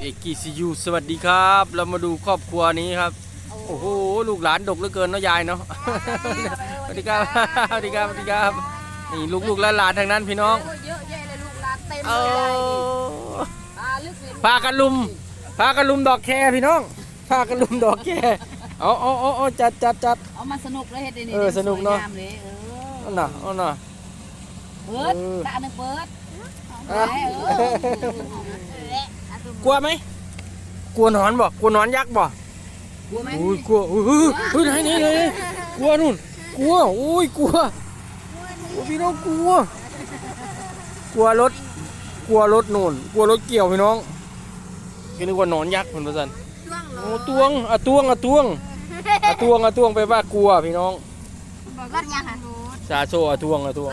เอกกีซียูสวัสดีครับ เรามาดูครอบครัวนี้ครับ โอ้โห ลูกหลานดกเหลือเกินเนาะยายเนาะ สวัสดีครับ สวัสดีครับ สวัสดีครับ นี่ลูกๆและหลานทางนั้นพี่น้องโอ้ยเยอะแยะเลยลูกหลานเต็มเอเลยอตาลึกเลยพากันลุม พากันลุมดอกแคพี่น้อง พากันลุมดอกแคเอาเอาเอาเอาจัดจัดจัด เอามาสนุกเลยเฮ็ดนี่เออสนุกเนอะ สวยงมเลยเอเอาอหน่ะเอาหน่ะ เปิดเออ ตาหนึ่งเปิดอะไปเออ กลัวไหมกลัวหนอนบ่กลัวหนอนยักษ์บ่กลัวไหมอุ้ยกลัวอุ้ยอุ้ยอุ้ยไหนไหนไหนกลัวนู่นกลัวอุ้ยกลัวกลัวพี่น้องกลัว กลัวรถ กลัวรถนู่น กลัวรถเกี่ยวพี่น้องก็นึกว่าหนอนยักษ์เหมือนประสันโอ้ตวงอะตวงอะตวงอะตวงอะตวงไปว่ากลัวพี่น้องบอกว่ายังค่ะซาโซอะตวงอะตวง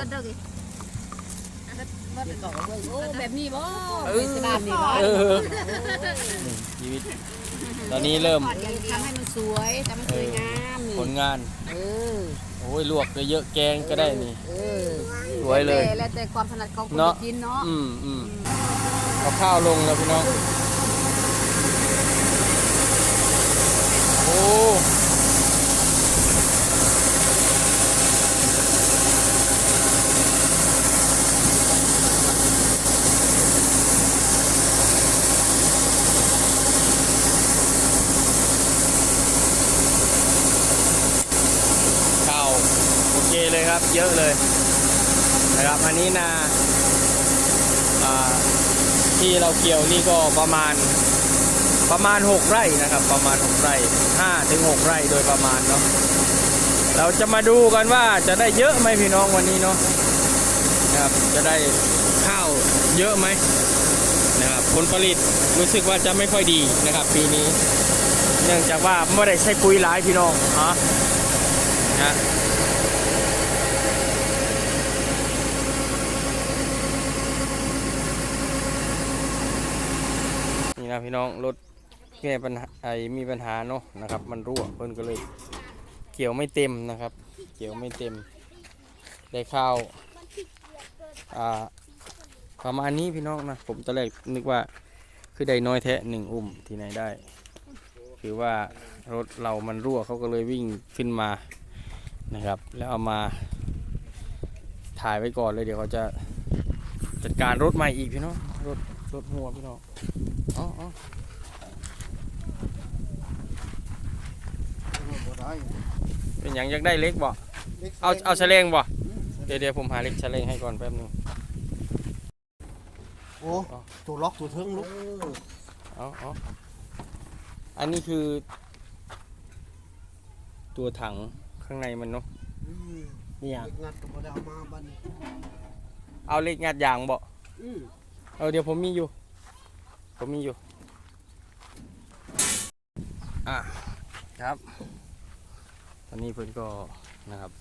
โอ้แบบนี้บ่เออเป็นสนามนี่บ่เออนี่ชีวิต ตอนนี้เริ่มทำให้มันสวยทำให้มันสวยงามนี่ผลงานเออโอ้ยลวกเยอะๆแกงก็ได้นี่เออสวยเลยแต่แล้วแต่ความถนัดของคนเนาะจะกินเนาะอืมอืมเอาข้าวลงแล้วพี่น้องโอ้ข้าว ครับ เยอะเลยนะครับอันนี้นาอ่าที่เราเกี่ยวนี่ก็ประมาณประมาณ 6 ไร่นะครับ ประมาณ 6 ไร่5ถึง6ไร่โดยประมาณเนาะเราจะมาดูกันว่าจะได้เยอะไหมพี่น้องวันนี้เนาะนะครับจะได้ข้าวเยอะไหมนะครับผลผลิตรู้สึกว่าจะไม่ค่อยดีนะครับ ปีนี้ เนื่องจากว่าไม่ได้ใช้ปุ๋ยหลายพี่น้องฮะนะ นะพี่น้องรถแก้ปัญหาไอมีปัญหาเนาะนะครับ มันรั่วเพิ่นก็เลยเกี่ยวไม่เต็มนะครับ เกี่ยวไม่เต็ม ได้ข้าวอ่าประมาณนี้พี่น้องนะผมตอนแรกนึกว่าคือได้น้อยแท้หนึ่งอุ้มที่ไหนได้คือว่ารถเรามันรั่วเขาก็เลยวิ่งขึ้นมานะครับ แล้วเอามาถ่ายไว้ก่อนเลยเดี๋ยวเขาจะจัดการรถใหม่อีกพี่น้องรถ รถหัวพี่น้องอ๋ออ๋อเป็นอย่างอยากได้เล็กบ่เอาเอาแฉลงบ่เดี๋ยวเดี๋ยวผมหาเล็กแฉลงให้ก่อนแป๊บนึงโอ้ตัวล็อกตัวเทิงลุกเอาเอาอันนี้คือ ตัวถังข้างในมันเนาะเนี่ยงัดก็บ่ได้เอามาบัดนเอาเล็กงัดยางบ่อืม เอาเดี๋ยวผมมีอยู่ ผมมีอยู่ อะครับ ตอนนี้เพื่อนก็นะครับ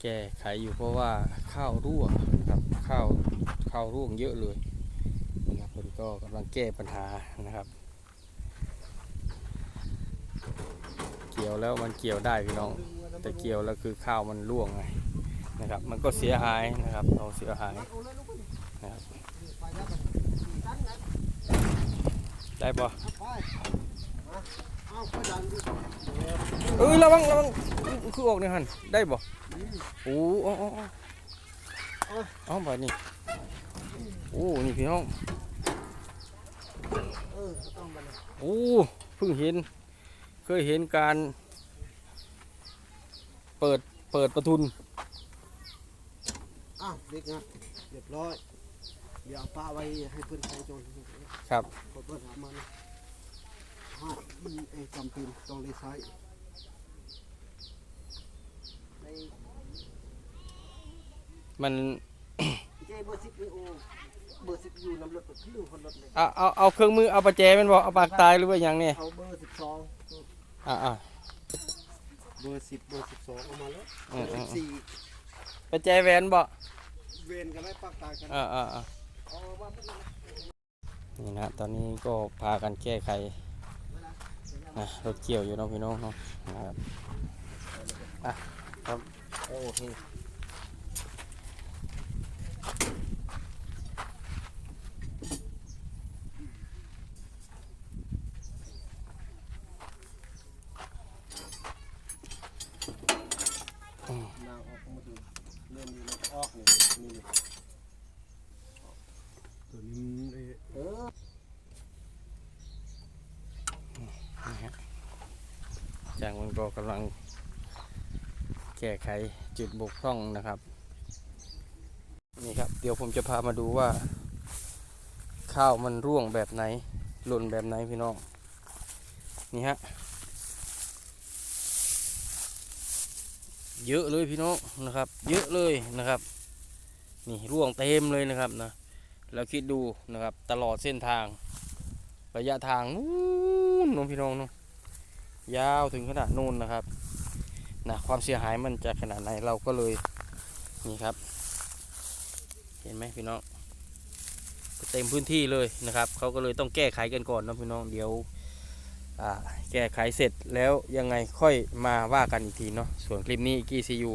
แก้ไขอยู่เพราะว่าข้าวรั่วนะครับข้าวข้าวร่วงเยอะเลยนะครับเพื่อนก็กำลังแก้ปัญหานะครับ เกี่ยวแล้วมันเกี่ยวได้พี่น้อง แต่เกี่ยวแล้วคือข้าวมันร่วงไงนะครับ มันก็เสียหายนะครับเราเสียหายนะครับ ได้ปะไปเอาไปดันดิเอ้ยระวังระวังคือออกเนี่ยหันได้ปะโอ้โอ้โอ้โอ้เอาไปนี่โอ้นี่พี่น้องเออต้องบัดนโอ้เพิ่งเห็น เคยเห็นการ เปิดเปิดประทุนอ้าวเด็กงัดเรียบร้อย เดี๋ยวเอาป้าไว้ให้เพื่อนใช้จนครับเปิดเปิดหามันฮะมันเอ้จำเป็นต้องเลยใช้มันเจ้เบอร์สิบนี่โอ้เบอร์สิบอยู่น้ำรถขึ้นคนรถเลยเอาเอาเอาเครื่องมือเอาประแจแมันบอกเอาปากตายหรือว่าอย่างเนี่ยเอาเบอร์สิบสองอ่าอ่าเบอร์สิบเบอร์สิบสองเอามาแล้วอืมอืสิมบสี่ประแจแหวนบ่เวนกันไหมปากตายกันอ่าอ่า นี่นะตอนนี้ก็พากันแก้ไขนะรถเกี่ยวอยู่น้องพี่น้องเนาะนะครับอะครับโอเคออกมาดูเริ่มมีออกนี่นี่างมันก็กำลังแก้ไขจุดบกพร่องนะครับ นี่ครับ เดี๋ยวผมจะพามาดูว่า ข้าวมันร่วงแบบไหน หล่นแบบไหนพี่น้อง นี่ฮะ เยอะเลยพี่น้องนะครับ เยอะเลยนะครับ นี่ร่วงเต็มเลยนะครับนะแล้วคิดดูนะครับตลอดเส้นทาง ระยะทางนู้นน้องพี่น้องเนาะ ยาวถึงขนาดนู้นนะครับนะความเสียหายมันจะขนาดไหนเราก็เลยนี่ครับ เห็นไหมพี่น้องเต็มพื้นที่เลยนะครับเขาก็เลยต้องแก้ไขกันก่อนนะพี่น้องเดี๋ยวแก้ไขเสร็จแล้วยังไงค่อยมาว่ากันอีกทีเนาะส่วนคลิปนี้กีซียู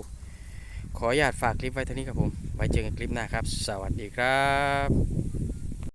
ขออนุญาตฝากคลิปไว้เท่านี้ครับผม ไว้เจอกันคลิปหน้าครับ สวัสดีครับ